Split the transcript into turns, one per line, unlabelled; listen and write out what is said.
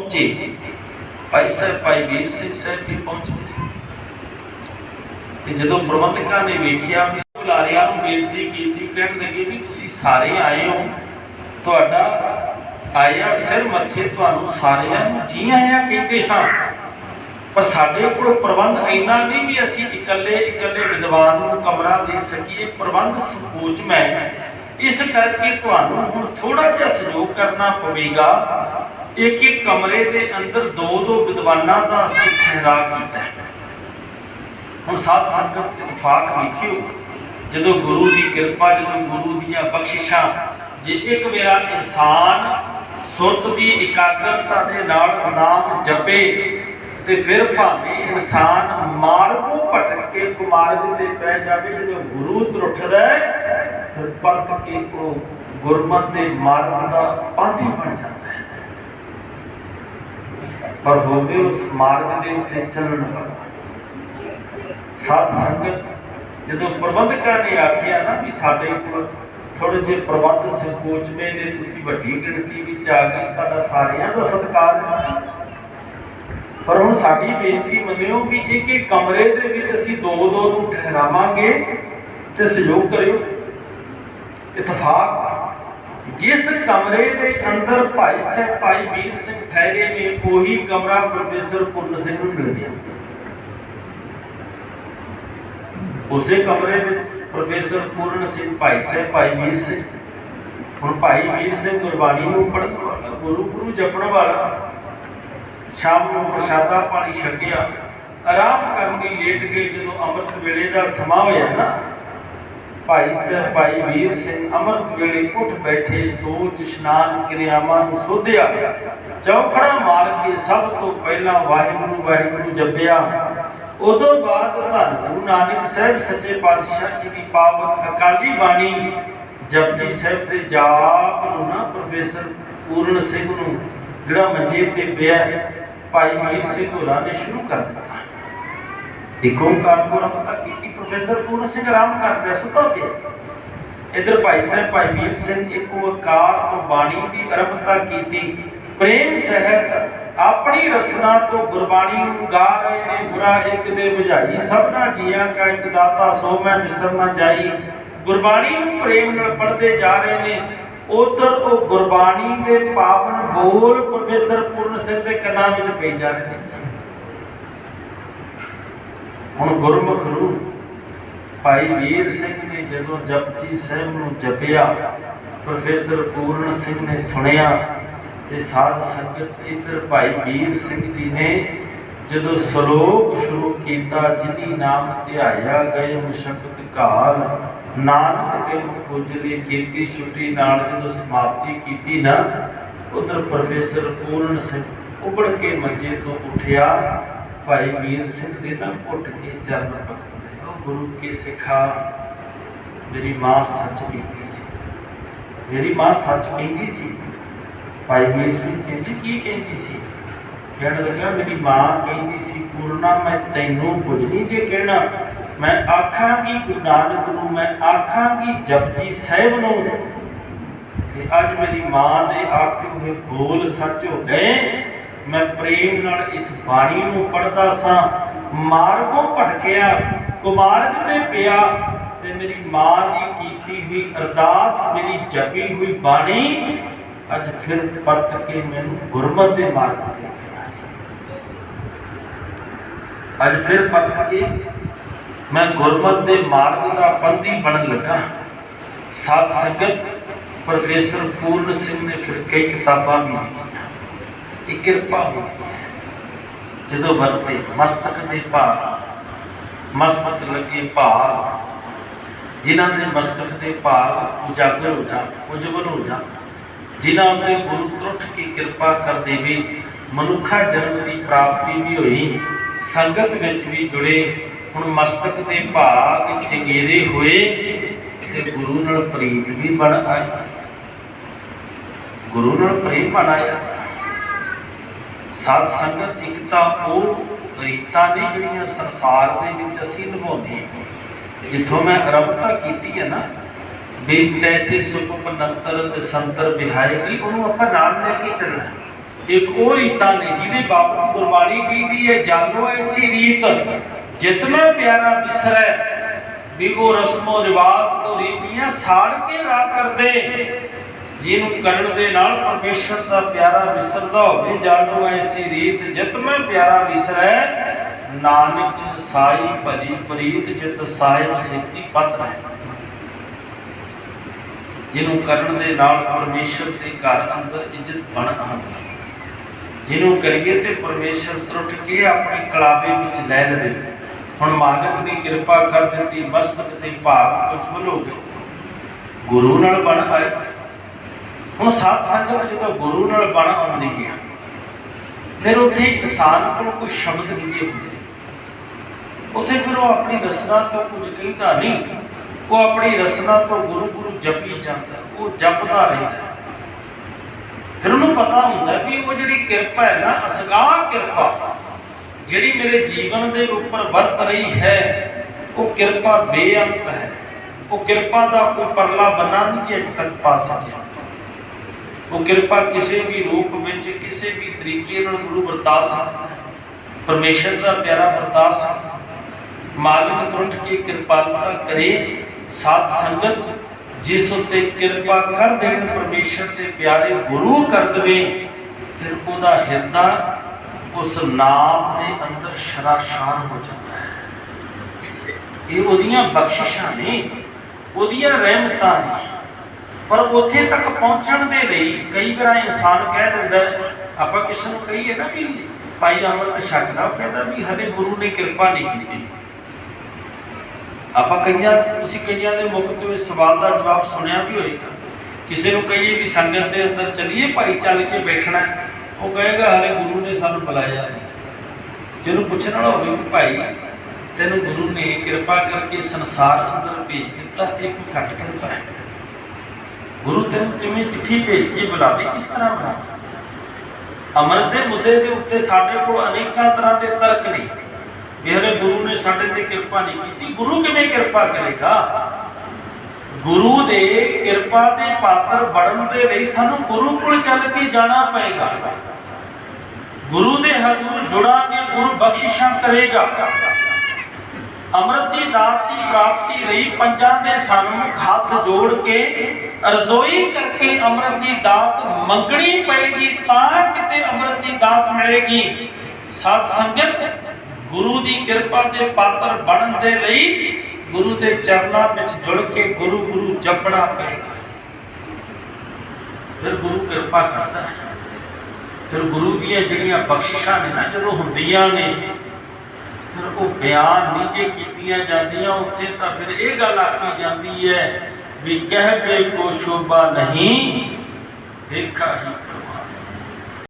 ਪਹੁੰਚੇ ਭਾਈ ਸਾਹਿਬ, ਭਾਈ ਵੀਰ ਸਿੰਘ ਸਾਹਿਬ ਵੀ ਪਹੁੰਚ ਗਏ। ਤੇ ਜਦੋਂ ਪ੍ਰਬੰਧਕਾਂ ਨੇ ਵੇਖਿਆ ਵੀ ਬੁਲਾਰਿਆਂ ਨੂੰ ਬੇਨਤੀ ਕੀਤੀ, ਕਹਿਣ ਲੱਗੇ ਵੀ ਤੁਸੀਂ ਸਾਰੇ ਆਏ ਹੋ। ਤੁਹਾਡਾ ਆਇਆ ਸਿਰ ਮੱਥੇ ਤੁਹਾਨੂੰ ਸਾਰਿਆਂ ਨੂੰ ਜੀ ਆਇਆਂ ਕਹਿੰਦੇ ਹਾਂ। ਪਰ ਸਾਡੇ ਕੋਲ ਪ੍ਰਬੰਧ ਇੰਨਾ ਨਹੀਂ ਵੀ ਅਸੀਂ ਇਕੱਲੇ ਇਕੱਲੇ ਵਿਦਵਾਨ ਨੂੰ ਕਮਰਾ ਦੇ ਸਕੀਏ। ਪ੍ਰਬੰਧ ਸੰਕੋਚਮੈ ਹੈ ਇਸ ਕਰਕੇ ਤੁਹਾਨੂੰ ਹੁਣ ਥੋੜਾ ਜਿਹਾ ਸਹਿਯੋਗ ਕਰਨਾ ਪਵੇਗਾ। ਇੱਕ ਇੱਕ ਕਮਰੇ ਦੇ ਅੰਦਰ ਦੋ ਦੋ ਵਿਦਵਾਨਾਂ ਦਾ ਅਸੀਂ ਠਹਿਰਾ ਕੀਤਾ ਹੁਣ ਸਾਧ ਸੰਗਤ ਇਤਫਾਕ ਵੇਖਿਓ, ਜਦੋਂ ਗੁਰੂ ਦੀ ਕਿਰਪਾ, ਜਦੋਂ ਗੁਰੂ ਦੀਆਂ ਬਖਸ਼ਿਸ਼ਾਂ, ਜੇ ਇੱਕ ਮੇਰਾ ਇਨਸਾਨ ਸੁਰਤ ਦੀ ਇਕਾਗਰਤਾ ਦੇ ਨਾਲ ਨਾਮ ਜਪੇ ਤੇ ਫਿਰ ਭਾਵੇਂ ਇਨਸਾਨ ਮਾਰਗੋਂ ਭਟਕ ਕੇ ਕੁਮਾਰਗ ਤੇ ਪੈ ਜਾਵੇ, ਜਦੋਂ ਗੁਰੂ ਤਰੁੱਠਦਾ ਫਿਰ ਪਰਤ ਕੇ ਉਹ ਗੁਰਮਤ ਦੇ ਮਾਰਗ ਦਾ ਪਾਂਧੀ ਬਣ ਜਾਂਦਾ ਹੈ। ਪਰ ਹੋਵੇ ਉਸ ਮਾਰਗ ਦੇ ਉੱਤੇ ਚੱਲਣ ਵਾਲਾ ਸਾਧ ਸੰਗਤ ਜਦੋਂ ਪ੍ਰਬੰਧਕਾਂ ਨੇ ਆਖਿਆ ਨਾ ਵੀ ਸਾਡੇ ਕੋਲ ਥੋੜੇ ਜਿਹੇ ਪ੍ਰਬੰਧ ਸੰਕੋਚਵੇਂ ਨੇ, ਤੁਸੀਂ ਵੱਡੀ ਗਿਣਤੀ ਵਿੱਚ ਆ ਗਏ, ਤੁਹਾਡਾ ਸਾਰਿਆਂ ਦਾ ਸਤਿਕਾਰ ਪਰ ਹੁਣ ਸਾਡੀ ਬੇਨਤੀ ਮੰਨਿਓ ਵੀ ਇੱਕ ਇੱਕ ਕਮਰੇ ਦੇ ਵਿੱਚ ਅਸੀਂ ਦੋ ਦੋ ਨੂੰ ਠਹਿਰਾਵਾਂਗੇ ਤੇ ਸਹਿਯੋਗ ਕਰਿਓ। ਇਤਫਾਕ ਜਿਸ ਕਮਰੇ ਦੇ ਅੰਦਰ ਭਾਈ ਸਾਹਿਬ ਭਾਈ ਵੀਰ ਸਿੰਘ ਠਹਿਰੇ ਨੇ, ਉਹੀ ਕਮਰਾ ਪ੍ਰੋਫੈਸਰ ਪੁਰਨ ਸਿੰਘ ਨੂੰ ਮਿਲ ਗਿਆ। ਉਸੇ ਕਮਰੇ ਵਿੱਚ ਪ੍ਰੋਫੈਸਰ ਪੂਰਨ ਸਿੰਘ, ਭਾਈ ਸਾਹਿਬ ਭਾਈ ਵੀਰ ਸਿੰਘ। ਹੁਣ ਭਾਈ ਵੀਰ ਸਿੰਘ ਗੁਰਬਾਣੀ ਨੂੰ ਪੜ੍ਹਨ ਵਾਲਾ, ਗੁਰੂ ਗੁਰੂ ਜਪਣ ਵਾਲਾ, ਸ਼ਾਮ ਨੂੰ ਪ੍ਰਸ਼ਾਦਾ ਪਾਣੀ ਛਕਿਆ, ਆਰਾਮ ਕਰਨ ਲਈ ਲੇਟ ਗਏ ਜਦੋਂ ਅੰਮ੍ਰਿਤ ਵੇਲੇ ਦਾ ਸਮਾਂ ਹੋਇਆ ਨਾ। ਭਾਈ ਸਾਹਿਬ ਭਾਈ ਵੀਰ ਸਿੰਘ ਅੰਮ੍ਰਿਤ ਵੇਲੇ ਉੱਠ ਬੈਠੇ ਸੋਚ ਇਸ਼ਨਾਨ ਕਿਰਿਆਵਾਂ ਨੂੰ ਸੋਧਿਆ। ਚੌਖੜਾ ਮਾਰ ਕੇ ਸਭ ਤੋਂ ਪਹਿਲਾਂ ਵਾਹਿਗੁਰੂ ਵਾਹਿਗੁਰੂ ਜਪਿਆ। ਉਦੋਂ ਬਾਅਦ ਧੰਨ ਗੁਰੂ ਨਾਨਕ ਸਾਹਿਬ ਸੱਚੇ ਪਾਤਸ਼ਾਹ ਜੀ ਦੀ ਪਾਵਨ ਅਕਾਲੀ ਬਾਣੀ ਜਪਜੀ ਸਾਹਿਬ ਦੇ ਜਾਪ ਨੂੰ ਨਾ ਪ੍ਰੋਫੈਸਰ ਪੂਰਨ ਸਿੰਘ ਨੂੰ ਜਿਹੜਾ ਮੰਜੇ ਤੇ ਪਿਆ, ਭਾਈ ਵੀਰ ਸਿੰਘ ਹੋਰਾਂ ਨੇ ਸ਼ੁਰੂ ਕਰ ਦਿੱਤਾ। ਇੱਕ ਓੰਕਾਰ ਤੋਂ ਪਤਾ ਕੀਤੀ ਪ੍ਰੋਫੈਸਰ ਪੂਰਨ ਸਿੰਘ ਆਰਾਮ ਕਰ ਰਿਹਾ ਸੁੱਤਾ ਪਿਆ। ਇਧਰ ਭਾਈ ਸਾਹਿਬ, ਭਾਈ ਵੀਰ ਸਿੰਘ, ਇੱਕ ਓੰਕਾਰ ਤੋਂ ਬਾਣੀ ਦੀ ਆਰੰਭਤਾ ਕੀਤੀ। ਪ੍ਰੇਮ ਸਹਿਤ ਆਪਣੀ ਰਸਨਾ ਤੋਂ ਗੁਰਬਾਣੀ ਨੂੰ ਗਾ ਰਹੇ ਨੇ, ਬੁਰਾ ਇੱਕ ਦੇ ਬੁਝਾਈ। ਸਭਨਾ ਜੀਆਂ ਕਾ ਇੱਕ ਦਾਤਾ, ਸੋ ਮੈਂ ਵਿਸਰ ਨਾ ਜਾਈ। ਗੁਰਬਾਣੀ ਨੂੰ ਪ੍ਰੇਮ ਨਾਲ ਪੜ੍ਹਦੇ ਜਾ ਰਹੇ ਨੇ। ਉਧਰ ਉਹ ਗੁਰਬਾਣੀ ਦੇ ਪਾਵਨ ਬੋਲ ਪ੍ਰੋਫੈਸਰ ਪੂਰਨ ਸਿੰਘ ਦੇ ਕੰਨਾਂ ਵਿੱਚ ਪਈ ਜਾ ਰਹੇ ਨੇ। ਹੁਣ ਗੁਰਮੁਖ ਰੂ ਭਾਈ ਵੀਰ ਸਿੰਘ ਨੇ ਜਦੋਂ ਜਪਜੀ ਸਾਹਿਬ ਨੂੰ ਜਪਿਆ, ਪ੍ਰੋਫੈਸਰ ਪੂਰਨ ਸਿੰਘ ਨੇ ਸੁਣਿਆ ਤੇ ਸਾਧ ਸੰਗਤ ਇਧਰ ਭਾਈ ਵੀਰ ਸਿੰਘ ਜੀ ਨੇ ਜਦੋਂ ਸ਼ਲੋਕ ਸ਼ੁਰੂ ਕੀਤਾ, ਜਿਨੀ ਨਾਮ ਧਿਆਇਆ ਗਏ ਮੁਸ਼ਕਤ ਘਾਲ ਨਾਨਕ ਤੇ ਖੋਜਲੇ ਕੀਤੀ ਛੁੱਟੀ ਨਾਲ ਜਦੋਂ ਸਮਾਪਤੀ ਕੀਤੀ ਨਾ, ਉਧਰ ਪ੍ਰੋਫੈਸਰ ਪੂਰਨ ਸਿੰਘ ਉਬੜ ਕੇ ਮੰਜੇ ਤੋਂ ਉੱਠਿਆ। ਭਾਈ ਵੀਰ ਸਿੰਘ ਦੇ ਨਾਲ ਘੁੱਟ ਕੇ ਚਰਨ ਪਕੜੇ ਉਹ ਗੁਰੂ ਕੇ ਸਿਖਾ ਮੇਰੀ ਮਾਂ ਸੱਚ ਕਹਿੰਦੀ ਸੀ। ਮੇਰੀ ਮਾਂ ਸੱਚ ਕਹਿੰਦੀ ਸੀ। ਭਾਈ ਵੀਰ ਸਿੰਘ ਕਹਿੰਦੀ, ਕੀ ਕਹਿੰਦੀ ਸੀ? ਕਹਿਣ ਲੱਗਾ, ਮੇਰੀ ਮਾਂ ਕਹਿੰਦੀ ਸੀ, ਪੂਰਨਾ, ਮੈਂ ਤੈਨੂੰ ਕੁਝ ਨਹੀਂ ਜੇ ਕਹਿਣਾ। ਮੈਂ ਆਖਾਂਗੀ, ਗੁਰੂ ਨਾਨਕ ਨੂੰ ਮੈਂ ਆਖਾਂਗੀ, ਜਪਜੀ ਸਾਹਿਬ ਨੂੰ। ਤੇ ਅੱਜ ਮੇਰੀ ਮਾਂ ਦੇ ਆਖੇ ਹੋਏ ਬੋਲ ਸੱਚ ਹੋ ਗਏ। ਮੈਂ ਪ੍ਰੇਮ ਨਾਲ ਇਸ ਬਾਣੀ ਨੂੰ ਪੜ੍ਹਦਾ ਸਾਂ। ਮਾਰਗੋਂ ਭਟਕਿਆ, ਕੁਮਾਰਗ ਤੇ ਪਿਆ ਤੇ ਮੇਰੀ ਮਾਂ ਦੀ ਕੀਤੀ ਹੋਈ ਅਰਦਾਸ, ਮੇਰੀ ਜਪੀ ਹੋਈ ਬਾਣੀ ਅੱਜ ਫਿਰ ਪਰਤ ਕੇ ਮੈਨੂੰ ਗੁਰਮਤਿ ਦੇ ਮਾਰਗ ਤੇ ਗਿਆ ਅੱਜ ਫਿਰ ਪਰਤ ਕੇ ਮੈਂ ਗੁਰਮਤ ਦੇ ਮਾਰਗ ਦਾ ਬੰਦੀ ਬਣਨ ਲੱਗਾ। ਸਾਧ ਸੰਗਤ, ਪ੍ਰੋਫੈਸਰ ਪੂਰਨ ਸਿੰਘ ਨੇ ਫਿਰ ਕਈ ਕਿਤਾਬਾਂ ਵੀ ਲਿਖੀਆਂ। ਇਹ ਕਿਰਪਾ ਹੁੰਦੀ ਹੈ। ਜਦੋਂ ਵਰਤੇ, ਮਸਤਕ ਦੇ ਭਾਗ ਮਸਤਕ ਲੱਗੇ ਭਾਗ ਜਿਨ੍ਹਾਂ ਦੇ ਮਸਤਕ ਦੇ ਭਾਗ ਉਜਾਗਰ ਹੋ ਜਾਣ ਉਜਵਲ ਹੋ ਜਾਣ ਜਿਨ੍ਹਾਂ ਉੱਤੇ ਗੁਰੂ ਤਰੁੱਠ ਕੀ ਕਿਰਪਾ ਕਰ ਦੇਵੇ ਮਨੁੱਖਾ ਜਨਮ ਦੀ ਪ੍ਰਾਪਤੀ ਵੀ ਹੋਈ, ਸੰਗਤ ਵਿੱਚ ਵੀ ਜੁੜੇ, ਹੁਣ ਮਸਤਕ ਦੇ ਭਾਗ ਚੰਗੇਰੇ ਹੋਏ, ਤੇ ਗੁਰੂ ਨਾਲ ਪ੍ਰੀਤ ਵੀ ਬਣ ਆਈ ਗੁਰੂ ਨਾਲ ਪ੍ਰੇਮ ਬਣ ਆਇਆ। ਸਾਧ ਸੰਗਤ ਇੱਕ ਤਾਂ ਉਹ ਰੀਤਾਂ ਨੇ ਜਿਹੜੀਆਂ ਸੰਸਾਰ ਦੇ ਵਿੱਚ ਅਸੀਂ ਨਿਭਾਉਂਦੇ ਹਾਂ। ਜਿੱਥੋਂ ਮੈਂ ਆਰੰਭਤਾ ਕੀਤੀ ਹੈ ਨਾ, ਵੀ ਤੈਸੇ ਸੁਖ ਪਨੰਤਰ ਦਸੰਤਰ ਬਿਹਾਏਗੀ ਉਹਨੂੰ ਆਪਾਂ ਨਾਲ ਲੈ ਕੇ ਚੱਲਣਾ ਇੱਕ ਉਹ ਰੀਤਾਂ ਨੇ ਜਿਹਦੇ ਬਾਬਤ ਗੁਰਬਾਣੀ ਕਹਿੰਦੀ ਹੈ, ਜਾਨੋ ਐਸੀ ਰੀਤ ਜਿਤਨਾ ਪਿਆਰਾ ਵਿਸਰੈ ਵੀ ਉਹ ਰਸਮੋ ਰਿਵਾਜ ਉਹ ਰੀਤੀਆਂ ਸਾੜ ਕੇ ਰਾਹ ਕਰਦੇ ਜਿਹਨੂੰ ਕਰਨ ਦੇ ਨਾਲ ਪਰਮੇਸ਼ਰ ਦਾ ਪਿਆਰਾ ਵਿਸਰਦਾ ਹੋਵੇ ਜਾਣੋ ਐਸੀ ਰੀਤ ਜਿਤਨਾ ਪਿਆਰਾ ਵਿਸਰੈ। ਨਾਨਕ ਸਾਈ ਭਲੀ ਪ੍ਰੀਤ ਜਿਤ ਸਾਹਿਬ ਸੇਤੀ ਪਤ ਰਹਿ। ਜਿਹਨੂੰ ਕਰਨ ਦੇ ਨਾਲ ਪਰਮੇਸ਼ਰ ਦੇ ਘਰ ਅੰਦਰ ਇੱਜ਼ਤ ਬਣ ਆਉਂਦੀ। ਜਿਹਨੂੰ ਕਰੀਏ ਤੇ ਪਰਮੇਸ਼ਰ ਤਰੁੱਠ ਕੇ ਆਪਣੀ ਕਲਾਵੇ ਵਿੱਚ ਲੈ ਲਵੇ। ਹੁਣ ਮਾਲਕ ਨੇ ਕਿਰਪਾ ਕਰ ਦਿੱਤੀ, ਮਸਤਕ ਤੇ ਭਾਗ ਉਜਵਲ ਹੋ ਗੁਰੂ ਨਾਲ ਬਣ ਆਏ। ਹੁਣ ਸਾਧ ਸੰਗਤ ਜਦੋਂ ਗੁਰੂ ਨਾਲ ਬਣ ਆਉਂਦੀ ਹੈ, ਫਿਰ ਉੱਥੇ ਇਨਸਾਨ ਕੋਲ ਕੋਈ ਸ਼ਬਦ ਨਹੀਂ ਹੁੰਦੇ ਉੱਥੇ ਫਿਰ ਉਹ ਆਪਣੀ ਰਸਨਾ ਤੋਂ ਕੁਝ ਕਹਿੰਦਾ ਨਹੀਂ, ਉਹ ਆਪਣੀ ਰਸਨਾ ਤੋਂ ਗੁਰੂ ਗੁਰੂ ਜਪੀ ਜਾਂਦਾ, ਉਹ ਜਪਦਾ ਰਹਿੰਦਾ। ਫਿਰ ਉਹਨੂੰ ਪਤਾ ਹੁੰਦਾ ਵੀ ਉਹ ਜਿਹੜੀ ਕਿਰਪਾ ਹੈ ਨਾ ਅਸਗਾਹ ਕਿਰਪਾ, ਜਿਹੜੀ ਮੇਰੇ ਜੀਵਨ ਦੇ ਉੱਪਰ ਵਰਤ ਰਹੀ ਹੈ, ਉਹ ਕਿਰਪਾ ਬੇਅੰਤ ਹੈ। ਉਹ ਕਿਰਪਾ ਦਾ ਕੋਈ ਪਰਲਾ ਬੰਨਾ ਨਹੀਂ ਜੀ ਅਜੇ ਤੱਕ ਪਾ ਸਕਿਆ। ਉਹ ਕਿਰਪਾ ਕਿਸੇ ਵੀ ਰੂਪ ਵਿੱਚ, ਕਿਸੇ ਵੀ ਤਰੀਕੇ ਨਾਲ ਗੁਰੂ ਵਰਤਾ ਸਕਦਾ ਪਰਮੇਸ਼ਰ ਦਾ ਪਿਆਰਾ ਵਰਤਾ ਸਕਦਾ ਮਾਲਕ ਤੁਰੰਤ ਕੀ ਕਿਰਪਾਲਤਾ ਕਰੇ। ਸਾਧ ਸੰਗਤ, ਜਿਸ ਉਤੇ ਕਿਰਪਾ ਕਰ ਦੇਣ, ਪਰਮੇਸ਼ਰ ਦੇ ਪਿਆਰੇ ਗੁਰੂ ਕਰ ਦਵੇ, ਫਿਰ ਉਹਦਾ ਹਿਰਦਾ ਉਸ ਨਾਮ ਦੇ ਅੰਦਰ ਸ਼ਰਾਸ਼ਾਰ ਹੋ ਜਾਂਦਾ ਹੈ। ਇਹ ਉਹਦੀਆਂ ਬਖਸ਼ਿਸ਼ਾਂ ਨੇ, ਉਹਦੀਆਂ ਰਹਿਮਤਾਂ ਨੇ। ਪਰ ਉੱਥੇ ਤੱਕ ਪਹੁੰਚਣ ਦੇ ਲਈ ਕਈ ਵਾਰ ਇਨਸਾਨ ਕਹਿ ਦਿੰਦਾ ਆਪਾਂ ਕਿਸੇ ਨੂੰ ਕਹੀਏ ਨਾ ਵੀ ਭਾਈ ਅਮਰਤ ਛਕਦਾ ਉਹ ਕਹਿੰਦਾ ਵੀ ਹਲੇ ਗੁਰੂ ਨੇ ਕਿਰਪਾ ਨਹੀਂ ਕੀਤੀ। ਆਪਾਂ ਕਈਆਂ, ਤੁਸੀਂ ਕਈਆਂ ਦੇ ਮੁਖ ਤੋਂ ਇਸ ਸਵਾਲ ਦਾ ਜਵਾਬ ਸੁਣਿਆ ਵੀ ਹੋਏਗਾ। ਕਿਸੇ ਨੂੰ ਕਹੀਏ ਵੀ ਸੰਗਤ ਦੇ ਅੰਦਰ ਚੱਲੀਏ, ਭਾਈ ਚੱਲ ਕੇ ਬੈਠਣਾ ਉਹ ਕਹੇਗਾ ਹਲੇ ਗੁਰੂ ਨੇ ਸਾਨੂੰ ਬੁਲਾਇਆ ਨਹੀਂ। ਜਿਹਨੂੰ ਪੁੱਛਣ ਵਾਲਾ ਹੋਵੇ ਕਿ ਭਾਈ, ਤੈਨੂੰ ਗੁਰੂ ਨੇ ਕਿਰਪਾ ਕਰਕੇ ਸੰਸਾਰ ਅੰਦਰ ਭੇਜ ਦਿੱਤਾ ਇਹ ਕੋਈ ਘੱਟ ਕਿਰਪਾ ਹੈ। ਗੁਰੂ ਤੈਨੂੰ ਕਿਵੇਂ ਚਿੱਠੀ ਭੇਜ ਕੇ ਬੁਲਾਵੇ, ਕਿਸ ਤਰ੍ਹਾਂ ਬੁਲਾਵੇ? ਅਮਰਤ ਦੇ ਮੁੱਦੇ ਦੇ ਉੱਤੇ ਸਾਡੇ ਕੋਲ ਅਨੇਕਾਂ ਤਰ੍ਹਾਂ ਦੇ ਤਰਕ ਨੇ। ਵੀ ਹਲੇ ਗੁਰੂ ਨੇ ਸਾਡੇ ਤੇ ਕਿਰਪਾ ਨਹੀਂ ਕੀਤੀ। ਗੁਰੂ ਕਿਵੇਂ ਕਿਰਪਾ ਕਰੇਗਾ? ਗੁਰੂ ਦੇ ਕਿਰਪਾ ਦੇ ਪਾਤਰ ਬਣਨ ਦੇ ਲਈ ਸਾਨੂੰ ਗੁਰੂ ਕੋਲ ਚੱਲ ਕੇ ਜਾਣਾ ਪਏਗਾ। ਗੁਰੂ ਦੇ ਹਜ਼ੂਰ ਜੁੜਾਂਗੇ, ਗੁਰੂ ਬਖਸ਼ਿਸ਼ਾਂ ਕਰੇਗਾ। ਅੰਮ੍ਰਿਤ ਦੀ ਦਾਤ ਦੀ ਪ੍ਰਾਪਤੀ ਲਈ ਪੰਜਾਂ ਦੇ ਸਨਮੁਖ ਹੱਥ ਜੋੜ ਕੇ ਰਜ਼ੋਈ ਕਰਕੇ ਅੰਮ੍ਰਿਤ ਦੀ ਦਾਤ ਮੰਗਣੀ ਪਏਗੀ ਤਾਂ ਕਿਤੇ ਅੰਮ੍ਰਿਤ ਦੀ ਦਾਤ ਮਿਲੇਗੀ। ਸਾਧ ਸੰਗਤ, ਗੁਰੂ ਦੀ ਕਿਰਪਾ ਦੇ ਪਾਤਰ ਬਣਨ ਦੇ ਲਈ ਗੁਰੂ ਦੇ ਚਰਨਾਂ ਵਿੱਚ ਜੁੜ ਕੇ ਗੁਰੂ ਗੁਰੂ ਜਪਣਾ ਪਏਗਾ। ਫਿਰ ਗੁਰੂ ਕਿਰਪਾ ਕਰਦਾ ਹੈ। ਫਿਰ ਗੁਰੂ ਦੀਆਂ ਜਿਹੜੀਆਂ ਬਖਸ਼ਿਸ਼ਾਂ ਨੇ ਨਾ, ਜਦੋਂ ਹੁੰਦੀਆਂ ਨੇ ਫਿਰ ਉਹ ਬਿਆਨ ਨੀਚੇ ਕੀਤੀਆਂ ਜਾਂਦੀਆਂ, ਉੱਥੇ ਤਾਂ ਫਿਰ ਇਹ ਗੱਲ ਆਖੀ ਜਾਂਦੀ ਹੈ ਵੀ ਕਹਿ ਬੇ ਕੋ ਸ਼ੋਭਾ ਨਹੀਂ, ਦੇਖਾ ਹੀ